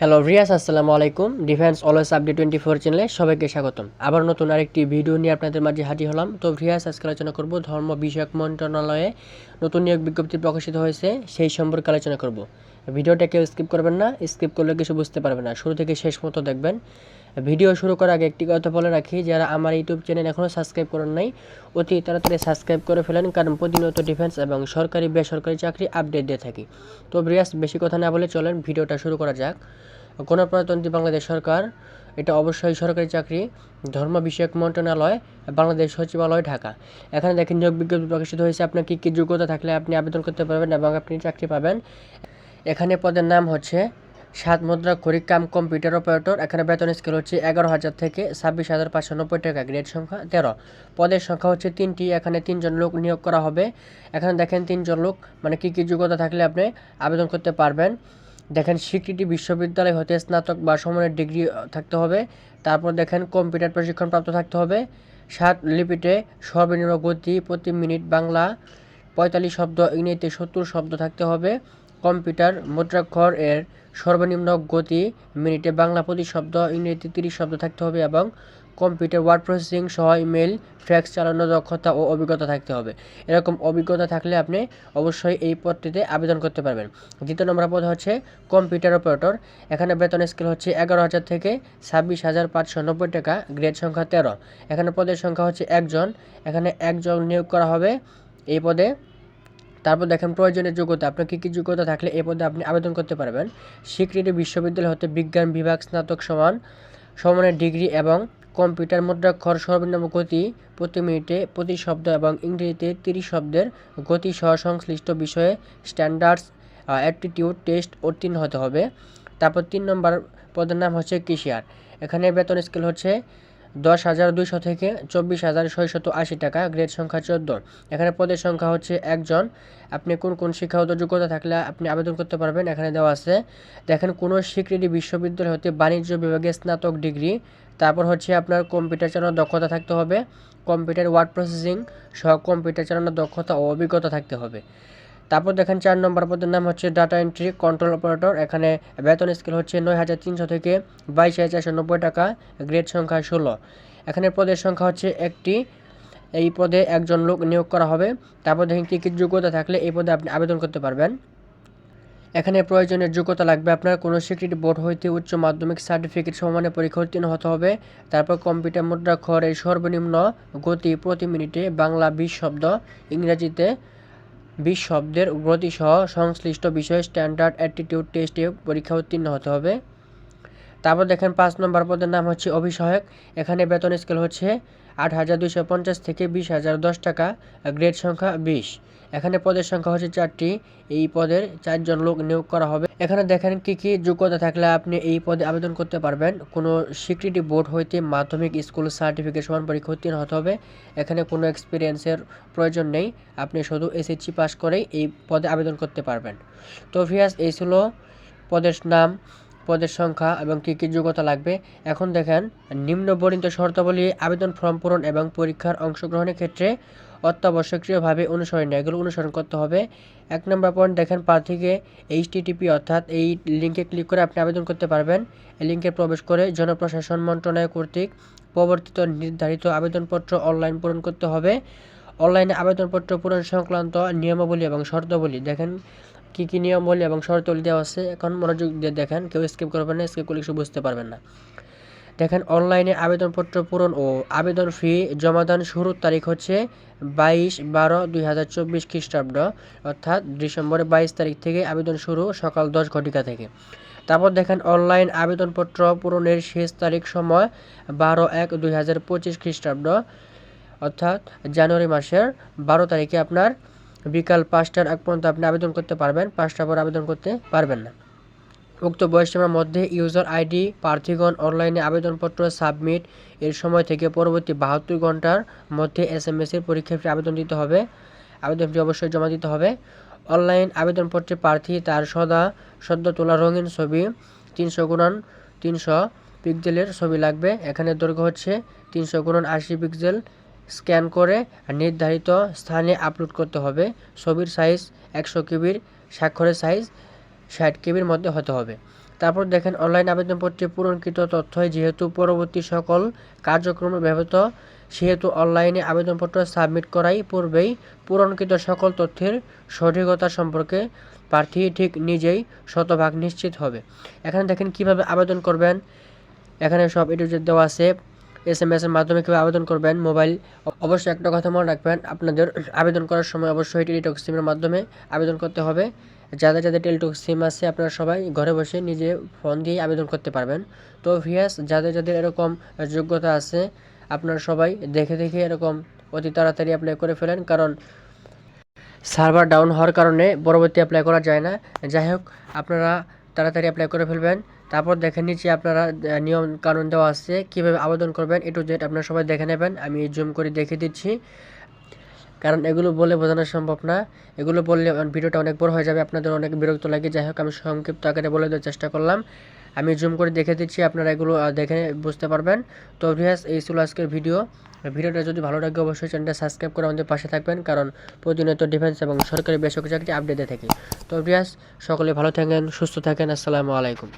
Hello Riya's আসসালামু আলাইকুম। Defence Always Update twenty four চ্যানেলে সবাইকে স্বাগতম। আবার নতুন আরেকটি ভিডিও নিয়ে আপনাদের মাঝে হাজির হলাম। তো রিয়াস আজকে আলোচনা করব ধর্ম বিষয়ক মন্ত্রণালয়ে নতুন নিয়োগ বিজ্ঞপ্তি প্রকাশিত হয়েছে, সেই সম্পর্কে আলোচনা করব। ভিডিওটা কেউ স্কিপ করবেন না স্কিপ করলে কিছু বুঝতে পারবেন না। শুরু থেকে শেষ মতো দেখবেন। ভিডিও শুরু করার আগে একটি কথা বলে রাখি, যারা আমার ইউটিউব চ্যানেল এখনও সাবস্ক্রাইব করেন নাই, অতি তাড়াতাড়ি সাবস্ক্রাইব করে ফেলেন, কারণ প্রতিনিয়ত ডিফেন্স এবং সরকারি, বেসরকারি চাকরি আপডেট দিয়ে থাকি। তো রিয়াস বেশি কথা না বলে চলেন ভিডিওটা শুরু করা যাক। গণপ্রজাতন্ত্রী বাংলাদেশ সরকার, এটা অবশ্যই সরকারি চাকরি, ধর্ম বিষয়ক মন্ত্রণালয়, বাংলাদেশ সচিবালয়, ঢাকা। এখানে দেখেন নিয়োগ বিজ্ঞপ্তি প্রকাশিত হয়েছে, আপনার কী কী যোগ্যতা থাকলে আপনি আবেদন করতে পারবেন এবং আপনি চাকরি পাবেন। এখানে পদের নাম হচ্ছে সাত মুদ্রা খরিক কাম কম্পিউটার অপারেটর। এখানে বেতন স্কেল হচ্ছে এগারো হাজার থেকে ছাব্বিশ হাজার পাঁচশো নব্বই টাকা। গ্রেড সংখ্যা তেরো। পদের সংখ্যা হচ্ছে তিনটি। এখানে তিনজন লোক নিয়োগ করা হবে। এখানে দেখেন তিনজন লোক মানে কী কী যোগ্যতা থাকলে আপনি আবেদন করতে পারবেন। দেখেন স্বীকৃতি বিশ্ববিদ্যালয় হতে স্নাতক বা সমানের ডিগ্রি থাকতে হবে। তারপর দেখেন কম্পিউটার প্রশিক্ষণ প্রাপ্ত থাকতে হবে। সাত লিপিতে সর্বনিম্ন গতি প্রতি মিনিট বাংলা পঁয়তাল্লিশ শব্দ, ইংরেজিতে সত্তর শব্দ থাকতে হবে। কম্পিউটার মুদ্রাক্ষর এর সর্বনিম্ন গতি মিনিটে বাংলা প্রতি শব্দ, ইংরেজিতে তিরিশ শব্দ থাকতে হবে এবং কম্পিউটার ওয়ার্ড প্রসেসিং সহ ইমেল ফ্যাক্স চালানোর দক্ষতা ও অভিজ্ঞতা থাকতে হবে। এরকম অভিজ্ঞতা থাকলে আপনি অবশ্যই এই পদটিতে আবেদন করতে পারবেন। দ্বিতীয় নম্বর পদ হচ্ছে কম্পিউটার অপারেটর। এখানে বেতন স্কেল হচ্ছে এগারো হাজার থেকে ছাব্বিশ হাজার পাঁচশো নব্বই টাকা, গ্রেড সংখ্যা তেরো। এখানে পদের সংখ্যা হচ্ছে একজন। এখানে একজন নিয়োগ করা হবে। এই পদে তারপর দেখেন প্রয়োজনীয় যোগ্যতা আপনার কী কী যোগ্যতা থাকলে এই পদে আপনি আবেদন করতে পারবেন। স্বীকৃতি বিশ্ববিদ্যালয় হতে বিজ্ঞান বিভাগ, স্নাতক সমান, সমানের ডিগ্রি এবং কম্পিউটার মুদ্রাক্ষর সর্বনিম্ন গতি প্রতি মিনিটে প্রতি শব্দ এবং ইংরেজিতে তিরিশ শব্দের গতি সহ সংশ্লিষ্ট বিষয়ে স্ট্যান্ডার্ডস অ্যাপটিটিউড টেস্ট উত্তীর্ণ হতে হবে। তারপর তিন নম্বর পদের নাম হচ্ছে কিশিয়ার এখানে বেতন স্কেল হচ্ছে দশ হাজার দুইশো থেকে চব্বিশ হাজার ছয়শত আশি টাকা, গ্রেড সংখ্যা চোদ্দ। এখানে পদের সংখ্যা হচ্ছে একজন। আপনি কোন কোন শিক্ষাগত যোগ্যতা থাকলে আপনি আবেদন করতে পারবেন। এখানে দেওয়া আছে, দেখেন কোনো স্বীকৃতি বিশ্ববিদ্যালয় হতে বাণিজ্য বিভাগে স্নাতক ডিগ্রি, তারপর হচ্ছে আপনার কম্পিউটার চালানোর দক্ষতা থাকতে হবে, কম্পিউটার ওয়ার্ড প্রসেসিং সহ কম্পিউটার চালানোর দক্ষতা ও অভিজ্ঞতা থাকতে হবে। তারপর দেখেন চার নম্বর পদের নাম হচ্ছে ডাটা এন্ট্রি কন্ট্রোল অপারেটর এখানে বেতন স্কেল হচ্ছে নয় হাজার তিনশো থেকে বাইশ হাজার চারশো নব্বই টাকা গ্রেড সংখ্যা ষোলো। এখানে পদের সংখ্যা হচ্ছে একটি। এই পদে একজন লোক নিয়োগ করা হবে। তারপর দেখেন কী কী যোগ্যতা থাকলে এই পদে আপনি আবেদন করতে পারবেন। এখানে প্রয়োজনীয় যোগ্যতা লাগবে আপনার। কোনো স্বীকৃতি বোর্ড হইতে উচ্চ মাধ্যমিক সার্টিফিকেট সমানে পরীক্ষা উত্তীর্ণ হতে হবে। তারপর কম্পিউটার মুদ্রাক্ষরের সর্বনিম্ন গতি প্রতি মিনিটে বাংলা বিশ শব্দ, ইংরেজিতে বিশ শব্দের গতিসহ সংশ্লিষ্ট বিষয়ে স্ট্যান্ডার্ড অ্যাটিটিউড টেস্টে পরীক্ষা উত্তীর্ণ হতে হবে। তারপর দেখেন পাঁচ নম্বর পদের নাম হচ্ছে অভিসহায়ক এখানে বেতন স্কেল হচ্ছে আট হাজার দুইশো পঞ্চাশ থেকে বিশ হাজার দশ টাকা, গ্রেড সংখ্যা বিশ। এখানে পদের সংখ্যা হচ্ছে চারটি। এই পদের চারজন লোক নিয়োগ করা হবে। এখানে দেখেন কি কি যোগ্যতা থাকলে আপনি এই পদে আবেদন করতে পারবেন। কোনো স্বীকৃতি বোর্ড হইতে মাধ্যমিক স্কুল সার্টিফিকেট সমান পরীক্ষা উত্তীর্ণ হতে হবে। এখানে কোনো এক্সপিরিয়েন্সের প্রয়োজন নেই। আপনি শুধু এসএসসি পাস করেই এই পদে আবেদন করতে পারবেন। তো ভিয়াস এই ছিল পদের নাম। পদের সংখ্যা এবং কী কী যোগ্যতা লাগবে? এখন দেখেন নিম্ন বর্ণিত শর্তাবলী, আবেদন ফর্ম পূরণ এবং পরীক্ষার অংশগ্রহণের ক্ষেত্রে অত্যাবশ্যকীয়ভাবে অনুসরণ এগুলো অনুসরণ করতে হবে। এক নম্বর পয়েন্ট দেখেন, প্রার্থীকে এইচটিটিপি অর্থাৎ এই লিঙ্কে ক্লিক করে আপনি আবেদন করতে পারবেন। এই লিঙ্কে প্রবেশ করে জনপ্রশাসন মন্ত্রণালয় কর্তৃক প্রবর্তিত নির্ধারিত আবেদনপত্র অনলাইন পূরণ করতে হবে। অনলাইনে আবেদনপত্র পূরণ সংক্রান্ত নিয়মাবলী এবং শর্তাবলী দেখেন কী কী নিয়মাবলী এবং শর্তাবলী দেওয়া আছে, এখন মনোযোগ দিয়ে দেখেন, কেউ স্কিপ করবেন না স্কিপ করলে কিছু বুঝতে পারবেন না। দেখেন অনলাইনে আবেদনপত্র পূরণ ও আবেদন ফি জমাদান শুরুর তারিখ হচ্ছে বাইশ বারো দুই হাজার চব্বিশ খ্রিস্টাব্দ, অর্থাৎ ডিসেম্বরের বাইশ তারিখ থেকে আবেদন শুরু সকাল দশ ঘটিকা থেকে। তারপর দেখেন অনলাইন আবেদনপত্র পূরণের শেষ তারিখ সময় বারো এক দুই হাজার পঁচিশ খ্রিস্টাব্দ, অর্থাৎ জানুয়ারি মাসের বারো তারিখে আপনার বিকাল পাঁচটার আগ পর্যন্ত আপনি আবেদন করতে পারবেন। পাঁচটার পর আবেদন করতে পারবেন না। উক্ত বয়সসীমার মধ্যে ইউজার আইডি, প্রার্থীগণ, অনলাইনে আবেদনপত্র সাবমিট, এর সময় থেকে পরবর্তী বাহাত্তর ঘণ্টার মধ্যে এস এম এস এর পরীক্ষা ফি আবেদন দিতে হবে। আবেদন ফি অবশ্যই জমা দিতে হবে। অনলাইন আবেদনপত্রে প্রার্থী তার সদা সদ্য তোলা রঙিন ছবি, তিনশো গুণন তিনশো পিক্সেলের ছবি লাগবে। এখানে দৈর্ঘ্য হচ্ছে তিনশো গুণন আশি পিক্সেল। স্ক্যান করে নির্ধারিত স্থানে আপলোড করতে হবে। ছবির সাইজ একশো কেবির, স্বাক্ষরের সাইজ ষাট কেবির মধ্যে হতে হবে। তারপর দেখেন অনলাইন আবেদনপত্রে পূরণকৃত তথ্যই যেহেতু পরবর্তী সকল কার্যক্রমে ব্যবহৃত, সেহেতু অনলাইনে আবেদনপত্র সাবমিট করাই পূর্বেই পূরণকৃত সকল তথ্যের সঠিকতা সম্পর্কে প্রার্থী ঠিক নিজেই শতভাগ নিশ্চিত হবে। এখানে দেখেন কীভাবে আবেদন করবেন। এখানে সব এটু দেওয়া আছে। এস এম এস এর মাধ্যমে কীভাবে আবেদন করবেন, মোবাইল, অবশ্যই একটা কথা মনে রাখবেন, আপনাদের আবেদন করার সময় অবশ্যই টেলিটক সিমের মাধ্যমে আবেদন করতে হবে। যাদের যাদের টেলিটক সিম আছে, আপনারা সবাই ঘরে বসে নিজে ফোন দিয়ে আবেদন করতে পারবেন। তো ভিয়াস যাদের যাদের এরকম যোগ্যতা আছে, আপনারা সবাই দেখে দেখে এরকম অতি তাড়াতাড়ি অ্যাপ্লাই করে ফেলেন, কারণ সার্ভার ডাউন হওয়ার কারণে পরবর্তী অ্যাপ্লাই করা যায় না। যাই হোক, আপনারা তাড়াতাড়ি অ্যাপ্লাই করে ফেলবেন। তারপর দেখে নিচ্ছি আপনারা নিয়ম কানুন দেওয়া আছে, কীভাবে আবেদন করবেন, এ টু আপনারা সবাই দেখে নেবেন। আমি জুম করে দেখে দিচ্ছি। কারণ এগুলো বলে বোঝানো সম্ভব না। এগুলো বললে ভিডিওটা অনেক বড় হয়ে যাবে, আপনাদের অনেক বিরক্ত লাগে। যাই হোক, আমি সংক্ষিপ্ত আকারে বলে দেওয়ার চেষ্টা করলাম। আমি জুম করে দেখে দিচ্ছি, আপনারা এগুলো দেখে বুঝতে পারবেন। তো অভিয়াস এই ছিল আজকের ভিডিও ভিডিওটা যদি ভালো লাগে, অবশ্যই চ্যানেলটা সাবস্ক্রাইব করে আমাদের পাশে থাকবেন, কারণ প্রতিনিয়ত ডিফেন্স এবং সরকারি বেসরকারি চাকরি আপডেটে থাকি। তো অভিয়াস সকলে ভালো থাকেন, সুস্থ থাকেন, আসসালামু আলাইকুম।